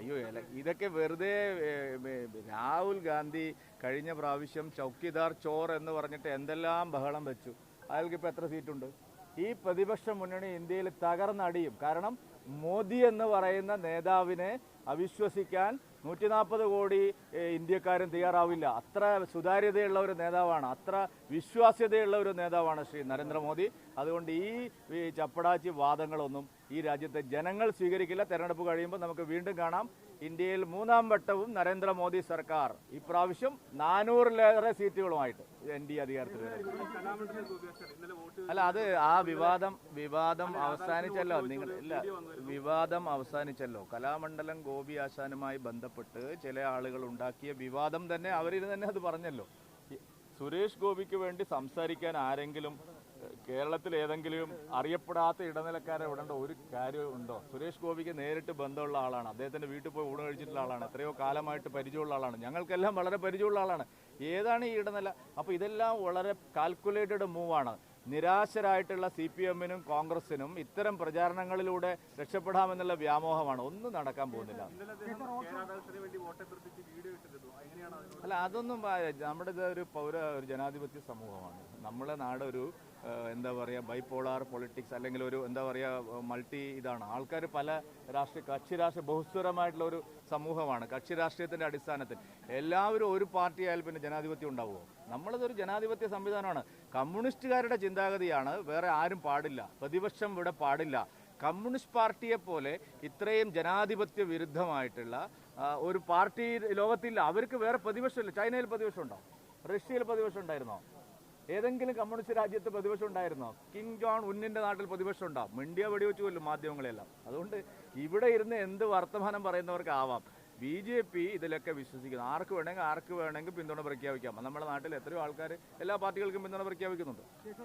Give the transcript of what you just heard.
അയ്യോ ഇതൊക്കെ വെറുതെ രാഹുൽ ഗാന്ധി കഴിഞ്ഞ പ്രാവശ്യം ചൗക്കിദാർ ചോർ എന്ന് പറഞ്ഞിട്ട് എന്തെല്ലാം ബഹളം വെച്ചു. അയാൾക്ക് ഇപ്പൊ എത്ര സീറ്റുണ്ട്? ഈ പ്രതിപക്ഷ മുന്നണി ഇന്ത്യയിൽ തകർന്നടിയും. കാരണം മോദി എന്ന് പറയുന്ന നേതാവിനെ അവിശ്വസിക്കാൻ നൂറ്റി നാൽപ്പത് കോടി ഇന്ത്യക്കാരും തയ്യാറാവില്ല. അത്ര സുതാര്യതയുള്ള ഒരു നേതാവാണ് അത്ര വിശ്വാസ്യതയുള്ള ഒരു നേതാവാണ് ശ്രീ നരേന്ദ്രമോദി. അതുകൊണ്ട് ഈ ചപ്പടാച്ചി വാദങ്ങളൊന്നും ഈ രാജ്യത്തെ ജനങ്ങൾ സ്വീകരിക്കില്ല. തെരഞ്ഞെടുപ്പ് കഴിയുമ്പോൾ നമുക്ക് വീണ്ടും കാണാം. ഇന്ത്യയിൽ മൂന്നാം വട്ടവും നരേന്ദ്രമോദി സർക്കാർ. ഇപ്രാവശ്യം നാനൂറിലേറെ സീറ്റുകളുമായിട്ട് എൻ ഡി എ അധികാരത്തിൽ അല്ല അത് ആ വിവാദം വിവാദം അവസാനിച്ചല്ലോ. നിങ്ങൾ ഇല്ല. വിവാദം അവസാനിച്ചല്ലോ. കലാമണ്ഡലം ഗോപി ആശാനുമായി ബന്ധപ്പെട്ട് ചില ആളുകൾ ഉണ്ടാക്കിയ വിവാദം തന്നെ അവരിൽ തന്നെ അത് പറഞ്ഞല്ലോ. സുരേഷ് ഗോപിക്ക് വേണ്ടി സംസാരിക്കാൻ ആരെങ്കിലും കേരളത്തിൽ ഏതെങ്കിലും അറിയപ്പെടാത്ത ഇടനിലക്കാരെ വിടേണ്ട ഒരു കാര്യം ഉണ്ടോ? സുരേഷ് ഗോപിക്ക് നേരിട്ട് ബന്ധമുള്ള ആളാണ്. അദ്ദേഹത്തിന്റെ വീട്ടിൽ പോയി ഊണ് കഴിച്ചിട്ടുള്ള ആളാണ്. എത്രയോ കാലമായിട്ട് പരിചയമുള്ള ആളാണ്. ഞങ്ങൾക്കെല്ലാം വളരെ പരിചയമുള്ള ആളാണ്. ഏതാണ് ഈ ഇടനില? അപ്പോൾ ഇതെല്ലാം വളരെ കാൽക്കുലേറ്റഡ് മൂവാണ് നിരാശരായിട്ടുള്ള സി പി എമ്മിനും കോൺഗ്രസിനും ഇത്തരം പ്രചാരണങ്ങളിലൂടെ രക്ഷപ്പെടാമെന്നുള്ള വ്യാമോഹമാണ്. ഒന്നും നടക്കാൻ പോകുന്നില്ല. അല്ല അതൊന്നും നമ്മുടെ ഒരു പൗര ഒരു ജനാധിപത്യ സമൂഹമാണ്. നമ്മളെ നാട് ഒരു എന്താ പറയുക ബൈപോളാർ പൊളിറ്റിക്സ് അല്ലെങ്കിൽ ഒരു എന്താ പറയുക മൾട്ടി ഇതാണ്. ആൾക്കാർ പല രാഷ്ട്രീയ കക്ഷി രാഷ്ട്രീയ ബഹുസ്വരമായിട്ടുള്ള ഒരു സമൂഹമാണ്. കക്ഷി രാഷ്ട്രീയത്തിന്റെ അടിസ്ഥാനത്തിൽ. എല്ലാവരും ഒരു പാർട്ടി പിന്നെ ജനാധിപത്യം ഉണ്ടാവുമോ? നമ്മളതൊരു ജനാധിപത്യ സംവിധാനമാണ്. കമ്മ്യൂണിസ്റ്റുകാരുടെ ചിന്താഗതിയാണ്. വേറെ ആരും പാടില്ല. പ്രതിപക്ഷം ഇവിടെ പാടില്ല. കമ്മ്യൂണിസ്റ്റ് പാർട്ടിയെ പോലെ ഇത്രയും ജനാധിപത്യ വിരുദ്ധമായിട്ടുള്ള ഒരു പാർട്ടി ലോകത്തില്ല. അവർക്ക് വേറെ പ്രതിപക്ഷമില്ല. ചൈനയിൽ പ്രതിപക്ഷം ഉണ്ടോ? റഷ്യയിൽ പ്രതിപക്ഷം ഉണ്ടായിരുന്നോ? ഏതെങ്കിലും കമ്മ്യൂണിസ്റ്റ് രാജ്യത്ത് പ്രതിപക്ഷം ഉണ്ടായിരുന്നോ? കിങ് ജോൺ ഉന്നിന്റെ നാട്ടിൽ പ്രതിപക്ഷം ഉണ്ടോ? മിണ്ടിയ വെടിവെച്ചു കൊല്ലും മാധ്യമങ്ങളെല്ലാം. അതുകൊണ്ട് ഇവിടെ ഇരുന്ന് എന്ത് വർത്തമാനം പറയുന്നവർക്ക് ആവാം. ബി ജെ പി ഇതിലൊക്കെ വിശ്വസിക്കുന്നു. ആർക്ക് വേണമെങ്കിൽ ആർക്ക് വേണമെങ്കിൽ പിന്തുണ പ്രഖ്യാപിക്കാം. നമ്മുടെ നാട്ടിൽ എത്രയോ ആൾക്കാർ എല്ലാ പാർട്ടികൾക്കും പിന്തുണ പ്രഖ്യാപിക്കുന്നുണ്ട്.